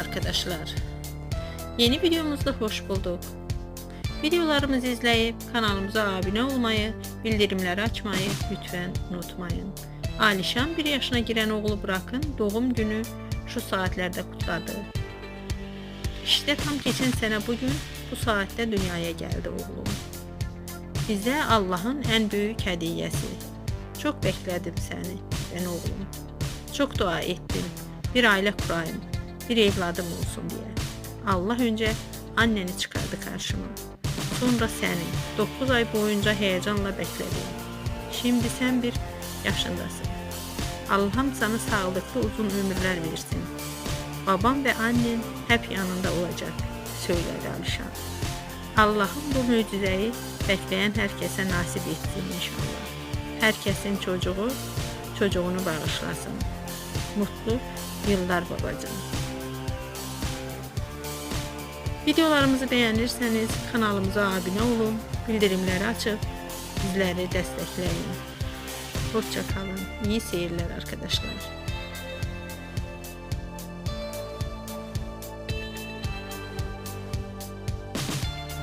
arkadaşlar. Yeni videomuzda hoş bulduk. Videolarımızı izleyip kanalımıza abone olmayı, bildirimleri açmayı lütfen unutmayın. Alişan bir yaşına giren oğlu bırakın doğum günü şu saatlerde kutladı. İşte tam geçen sene bugün bu saatte dünyaya geldi oğlum. Bize Allah'ın en büyük hediyesi. Çok bekledim seni ben oğlum. Çok dua ettim. Bir aile kurayım, bir evladım olsun diye. Allah önce anneni çıkardı karşıma. Sonra seni 9 ay boyunca heyecanla bekledim. Şimdi sen bir yaşındasın. Allah'ım sana sağlıklı uzun ömürler versin. Babam ve annen hep yanında olacak, söyledi Alişan. Allah'ım bu mucizeyi bekleyen herkese nasip etsin inşallah. Herkesin çocuğu çocuğunu bağışlasın. Mutlu yıllar babacığım. Videolarımızı beğenirseniz kanalımıza abone olun, bildirimleri açıp bizleri destekleyin. Hoşça kalın. İyi seyirler arkadaşlar.